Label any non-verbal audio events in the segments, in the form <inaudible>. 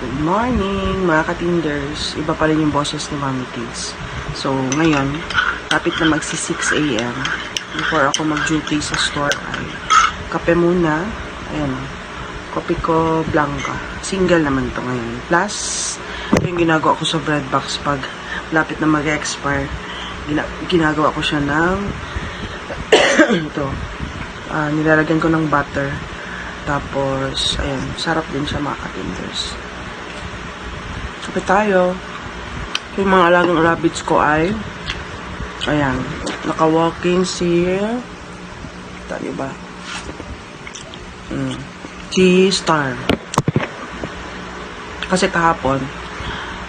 Good morning, mga katinders. Iba pa rin yung boses ni Mami Kids. So, ngayon, kapit na magsi 6 a.m. Before ako mag-duty sa store ay kape muna. Ayan, kopi ko blanca. Single naman to ngayon. Plus, yung ginagawa ko sa bread box pag lapit na mag-expire. Gina- ginagawa ko siya ng <coughs> ito. Ah, nilalagyan ko ng butter. Tapos, ayan, sarap din siya mga katinders. Kape tayo. Yung mga alagang rabbits ko ay, ayan, naka-walking seal. Tali ba? Mm. Si Star. Kasi kahapon,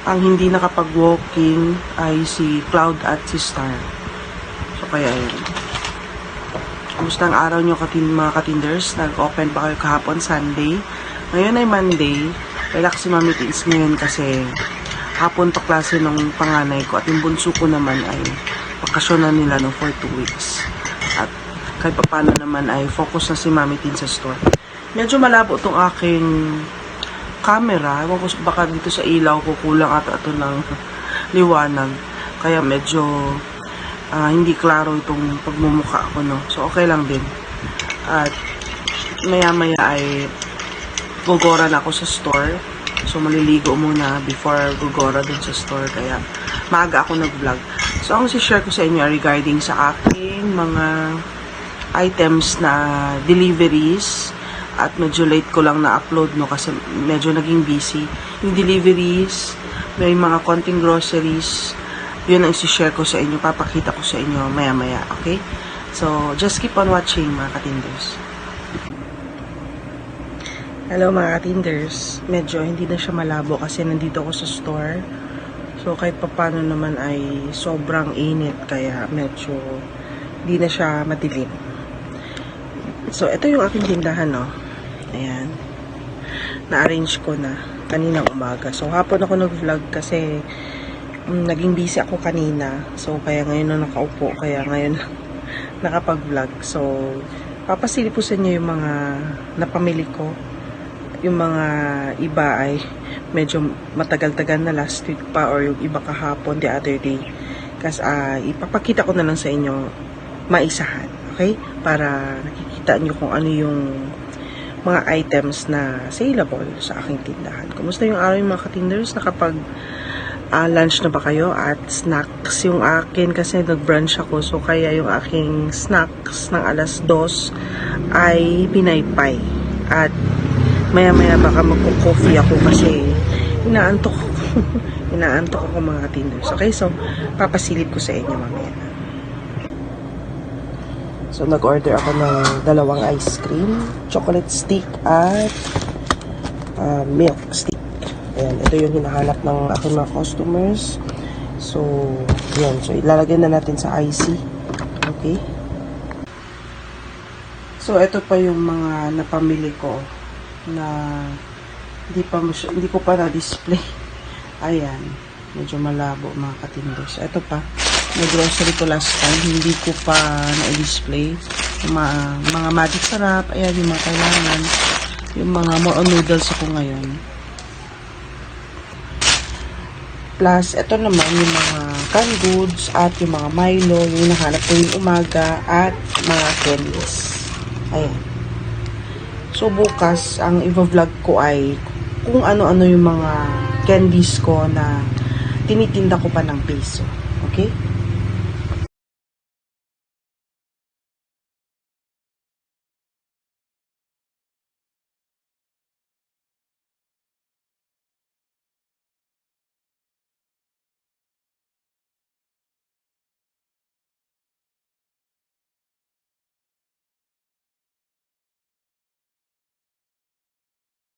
ang hindi nakapag-walking ay si Cloud at si Star. So, kaya yun. Kamusta ang araw nyo katin, mga katinders? Nag-open pa kayo kahapon, Sunday. Ngayon ay Monday. Relax si Mami Tins ngayon kasi hapon to klase ng panganay ko at yung bunso ko naman ay bakasyon na nila no, for two weeks. At kahit pa paano naman ay focus na si Mami Tins sa store. Medyo malabo tong aking camera. Ko baka dito sa ilaw ko kulang ata ito ng liwanag. Kaya medyo ah, hindi klaro itong pagmumukha ko, no? So, okay lang din. At maya-maya ay gugora na ako sa store. So, maliligo muna before gugora dun sa store. Kaya, maaga ako nag-vlog. So, ang share ko sa inyo regarding sa aking mga items na deliveries at medyo late ko lang na-upload no kasi medyo naging busy. Yung deliveries, may mga konting groceries, yun ang isi-share ko sa inyo, papakita ko sa inyo maya-maya, okay? So, just keep on watching mga katinders. Hello mga katinders. Medyo hindi na siya malabo kasi nandito ako sa store. So, kahit papano naman ay sobrang init kaya medyo hindi na siya madilim. So, ito yung aking tindahan, no? Ayan. Na-arrange ko na kaninang umaga. So, hapon ako nag-vlog kasi mm, naging busy ako kanina. So, kaya ngayon na nakaupo. Kaya ngayon <laughs> nakapag-vlog. So, papasili po sa inyo yung mga napamili ko. Yung mga iba ay medyo matagal-tagal na last week pa or yung iba kahapon the other day. Kasi ah, ipapakita ko na lang sa inyo maisahan. Okay? Para nakikita nyo kung ano yung mga items na saleable sa aking tindahan. Kumusta yung araw yung mga katinders? Nakapag ah, lunch na ba kayo? At snacks yung akin kasi nag-brunch ako. So, kaya yung aking snacks ng alas dos ay pinaypay. At maya-maya baka magko-coffee ako kasi inaantok <laughs> inaantok ako mga katinders. Okay, so papasilip ko sa inyo mamaya. So, nag-order ako ng dalawang ice cream, chocolate stick, at ah, milk stick. Ayan, ito yung hinahanap ng aking mga customers. So, yan. So, ilalagay na natin sa IC. Okay? So, ito pa yung mga napamili ko na hindi pa hindi ko pa na-display. Ayan. Medyo malabo mga katinders. Ito pa. May grocery ko last time. Hindi ko pa na-display. Mga, mga magic sarap. Ayan, yung mga kailangan. Yung mga more on noodles ako ngayon. Plus, ito naman yung mga canned goods at yung mga Milo, yung nahanap ko yung umaga at mga candies. Ayan. So, bukas, ang i-vlog ko ay kung ano-ano yung mga candies ko na tinitinda ko pa ng peso. Okay?